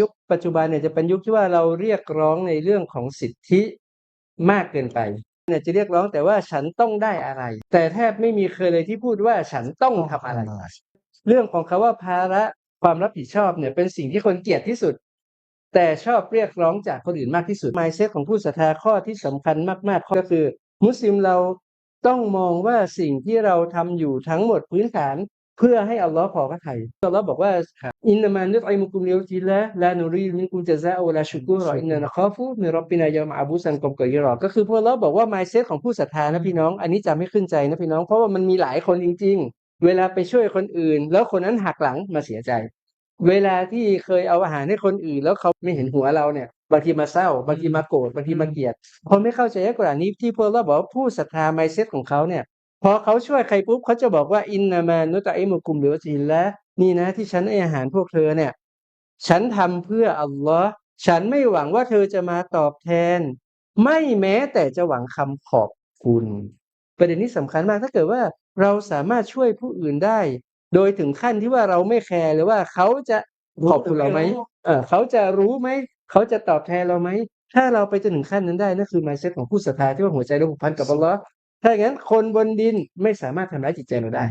ยุคปัจจุบันเนี่ยจะเป็นยุคที่ว่าเราเรียกร้องในเรื่องของสิทธิมากเกินไปเนี่ยจะเรียกร้องแต่ว่าฉันต้องได้อะไร แต่แทบไม่มีเคยเลยที่พูดว่าฉันต้องทำอะไร เรื่องของคาว่าภาระความรับผิดชอบเนี่ยเป็นสิ่งที่คนเกลียดที่สุด แต่ชอบเรียกร้องจากคนอื่นมากที่สุด mindset ของผู้ศรัทธาข้อที่สำคัญมากๆก็คือ มุสลิมเราต้องมองว่าสิ่งที่เราทำอยู่ทั้งหมดพื้นฐาน เพื่อให้อัลลอฮ์พอพระทัยอัลลอฮ์บอกว่าอินนามานุตอิมุกุมลิวจิลละลานูรีมินกุมจะซาอวะลาชุกุรออินนานะคอฟูมิรับบินายอมอาบูซันกอมกอยรอก็คือพวกเราบอกว่า mindset ของผู้ศรัทธานะพี่น้อง อันนี้จำให้ขึ้นใจนะพี่น้อง เพราะว่ามันมีหลายคนจริง ๆ เวลาไปช่วยคนอื่น แล้วคนนั้นหักหลังมาเสียใจ เวลาที่เคยเอาอาหารให้คนอื่น แล้วเขาไม่เห็นหัวเราเนี่ยบางทีมาเศร้าบางทีมาโกรธบางทีมาเกลียดพอไม่เข้าใจอัลกุรอานนี้ที่พวกเราบอกว่าผู้ศรัทธา mindset ของเขาเนี่ย พอเขาช่วยใครปุ๊บเขาจะบอกว่าอินนามานุตะอิมุกุมหรือจิลละนี่นะที่ฉันให้อาหารพวกเธอเนี่ย ฉันทำเพื่ออัลลอฮ์ฉันไม่หวังว่าเธอจะมาตอบแทน ไม่แม้แต่จะหวังคำขอบคุณ ประเด็นนี้สำคัญมากถ้าเกิดว่าเราสามารถช่วยผู้อื่นได้ โดยถึงขั้นที่ว่าเราไม่แคร์เลยว่าเขาจะขอบคุณเราไหมเออเขาจะรู้ไหมเขาจะตอบแทนเราไหมถ้าเราไปจนถึงขั้นนั้นได้นั่นคือ mindset ของผู้ศรัทธาที่ว่าหัวใจเราผูกพันกับอัลลอฮ์ ถ้าอย่างนั้นคนบนดินไม่สามารถทำร้ายจิตใจเราได้